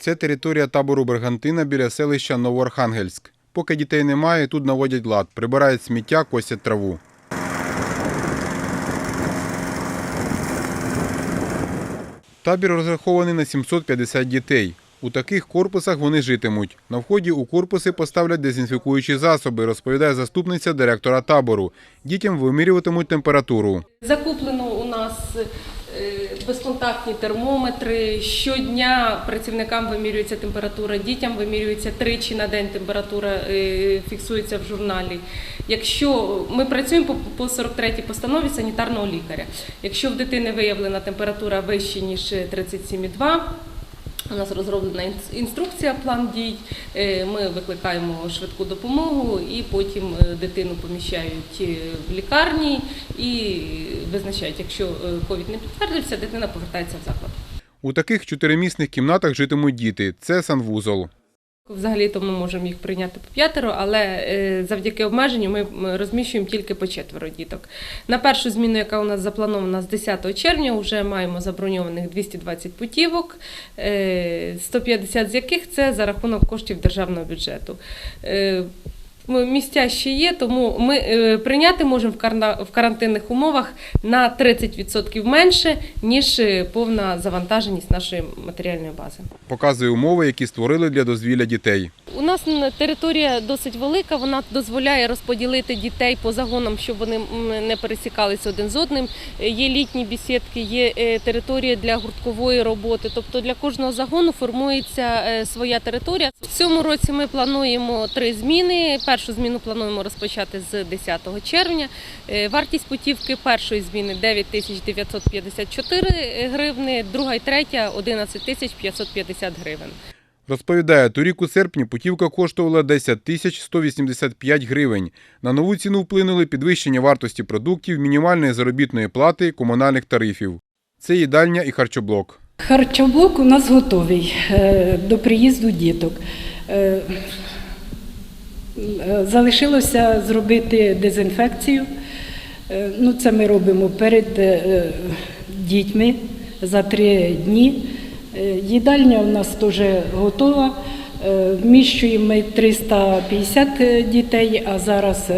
Це територія табору Бригантина біля селища Новоархангельськ. Поки дітей немає, тут наводять лад, прибирають сміття, косять траву. Табір розрахований на 750 дітей. У таких корпусах вони житимуть. На вході у корпуси поставлять дезінфікуючі засоби, розповідає заступниця директора табору. Дітям вимірюватимуть температуру. Закуплено у нас е, безконтактні термометри. Щодня працівникам вимірюється температура, дітям вимірюється тричі на день температура, е, фіксується в журналі. Якщо ми працюємо по- по 43 постанові санітарного лікаря, якщо в дитини виявлена температура вища ніж 37,2, у нас розроблена інструкція, план дій. Е, Ми викликаємо швидку допомогу і потім е, дитину поміщають е, в лікарні і визначають, якщо ковід не підтвердився, дитина повертається в заклад. У таких чотиримісних кімнатах житимуть діти. Це санвузол. Взагалі то ми можемо їх прийняти по п'ятеро, але е, завдяки обмеженню ми розміщуємо тільки по четверо діток. На першу зміну, яка у нас запланована з 10 червня, вже маємо заброньованих 220 путівок, е, 150 з яких це за рахунок коштів державного бюджету. Місця ще є, тому ми е, прийняти можемо в карна- в карантинних умовах на 30% менше, ніж е, повна завантаженість нашої матеріальної бази. Показує умови, які створили для дозвілля дітей. У нас територія досить велика, вона дозволяє розподілити дітей по загонам, щоб вони не пересікалися один з одним. Е, Є літні бесідки, є територія для гурткової роботи. Тобто для кожного загону формується своя територія. В цьому році ми плануємо три зміни. Першу зміну плануємо розпочати з 10 червня. Е, Вартість путівки першої зміни 9 тисяч 954 гривни, друга і третя 11 тисяч 550 гривень. Розповідає, торік у серпні путівка коштувала 10 тисяч 185 гривень. На нову ціну вплинули підвищення вартості продуктів, мінімальної заробітної плати, комунальних тарифів. Це їдальня і харчоблок. Харчоблок у нас готовий е, до приїзду діток. Е, Залишилося зробити дезінфекцію. Е, Ну, це ми робимо перед е, дітьми за три дні. Їдальня у нас теж готова. Вміщуємо ми 350 дітей, а зараз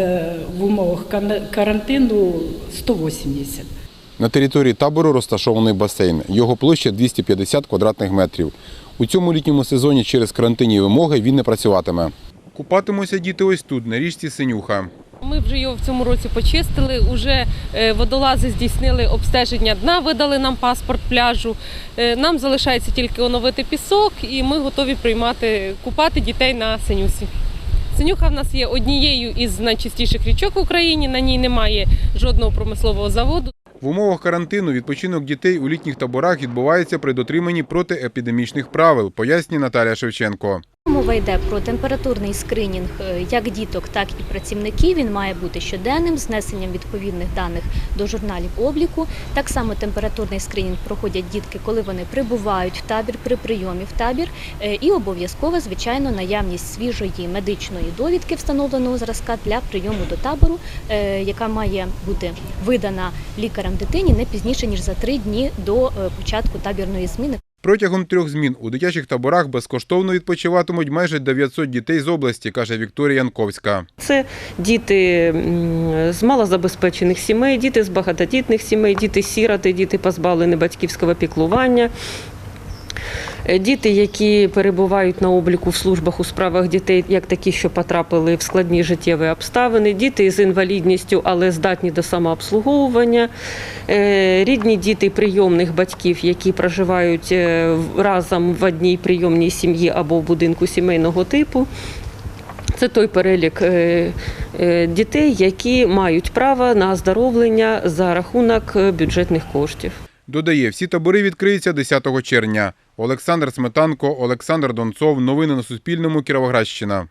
в умовах карантину 180. На території табору розташований басейн. Його площа 250 квадратних метрів. У цьому літньому сезоні через карантинні вимоги він не працюватиме. Купатимуться діти ось тут, на річці Синюха. Ми вже його в цьому році почистили. Уже е, водолази здійснили обстеження дна, видали нам паспорт пляжу. Е, Нам залишається тільки оновити пісок, і ми готові приймати купати дітей на Синюсі. Синюха в нас є однією із найчистіших річок в Україні. На ній немає жодного промислового заводу. В умовах карантину відпочинок дітей у літніх таборах відбувається при дотриманні протиепідемічних правил, пояснює Наталія Шевченко. Мова йде про температурний скринінг е, як діток, так і працівників. Він має бути щоденним з внесенням відповідних даних до журналів обліку. Так само температурний скринінг проходять дітки, коли вони прибувають в табір при прийомі в табір. Е, І обов'язково, звичайно, наявність свіжої медичної довідки встановленого зразка для прийому до табору, е, яка має бути видана лікарем дитині не пізніше ніж за три дні до початку табірної зміни. Протягом трьох змін у дитячих таборах безкоштовно відпочиватимуть майже 900 дітей з області, каже Вікторія Янковська. Це діти з малозабезпечених сімей, діти з багатодітних сімей, діти сіроти, діти позбавлені батьківського піклування. Е, Діти, які перебувають на обліку в службах у справах дітей, як такі, що потрапили в складні життєві обставини, діти з інвалідністю, але здатні до самообслуговування, Е, рідні діти прийомних батьків, які проживають е, разом в одній прийомній сім'ї або в будинку сімейного типу. Це той перелік дітей, які мають право на оздоровлення за рахунок бюджетних коштів. Додає, всі табори відкриються 10 червня. Олександр Сметанко, Олександр Донцов. Новини на Суспільному. Кіровоградщина.